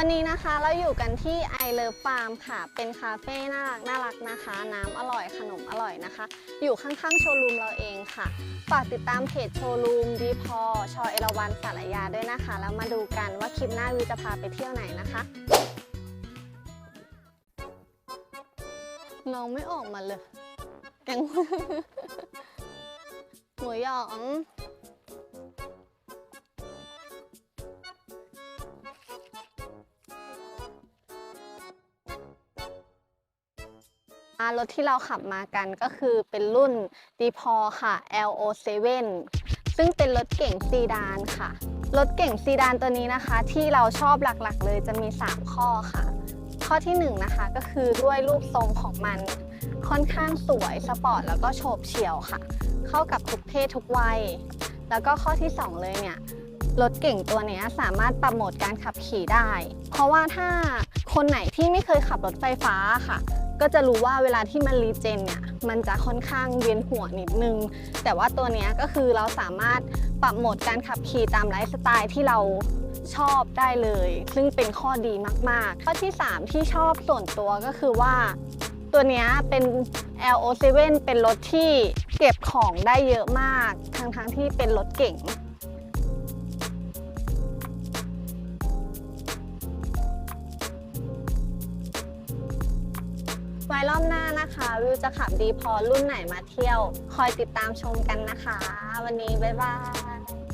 วันนี้นะคะเราอยู่กันที่ I Love Farm ค่ะ เป็นคาเฟ่น่ารักน่ารักนะคะ น้ำอร่อยขนมอร่อยนะคะ อยู่ข้างๆโชว์รูมเราเองค่ะ ฝากติดตามเพจโชว์รูมดีพอชอเอราวันสารยาด้วยนะคะ แล้วมาดูกันว่าคลิปหน้าวิวจะพาไปเที่ยวไหนนะคะน้องไม่ออกมาเลยแกงหมูหยอง รถที่เราขับมากันก็คือเป็นรุ่น d p o ค่ะ LO7 ซึ่งเป็นรถเก่งซีดานค่ะ รถเก่งซีดานตัวนี้นะคะ ที่เราชอบหลักๆ เลยจะมี 3 ข้อค่ะ ข้อที่1นะคะก็คือด้วยรูปทรงของมันค่อนข้างสวยสปอร์ตแล้วก็โฉบเฉี่ยวค่ะ เข้ากับทุกเพศทุกวัย แล้วก็ข้อที่ 2 เลยเนี่ยรถเก่งตัวนี้สามารถปรับโหมดการขับขี่ได้ เพราะว่าถ้าคนไหนที่ไม่เคยขับรถไฟฟ้าค่ะ ก็จะรู้ว่าเวลาที่มันรีเจนเนี่ยมันจะค่อนข้างเวียนหัวนิดนึง แต่ว่าตัวนี้ก็คือเราสามารถปรับโหมดการขับขี่ตามไลฟ์สไตล์ที่เราชอบได้เลย ซึ่งเป็นข้อดีมาก ๆ ข้อที่ 3 ที่ชอบส่วนตัวก็คือว่า ตัวนี้เป็น LO7 เป็นรถที่เก็บของได้เยอะมาก ทั้งๆที่เป็นรถเก่ง ว้รอบหน้านะคะวิวจะขับดีพอรุ่นไหนมาเที่ยว คอยติดตามชมกันนะคะ วันนี้บ๊ายบาย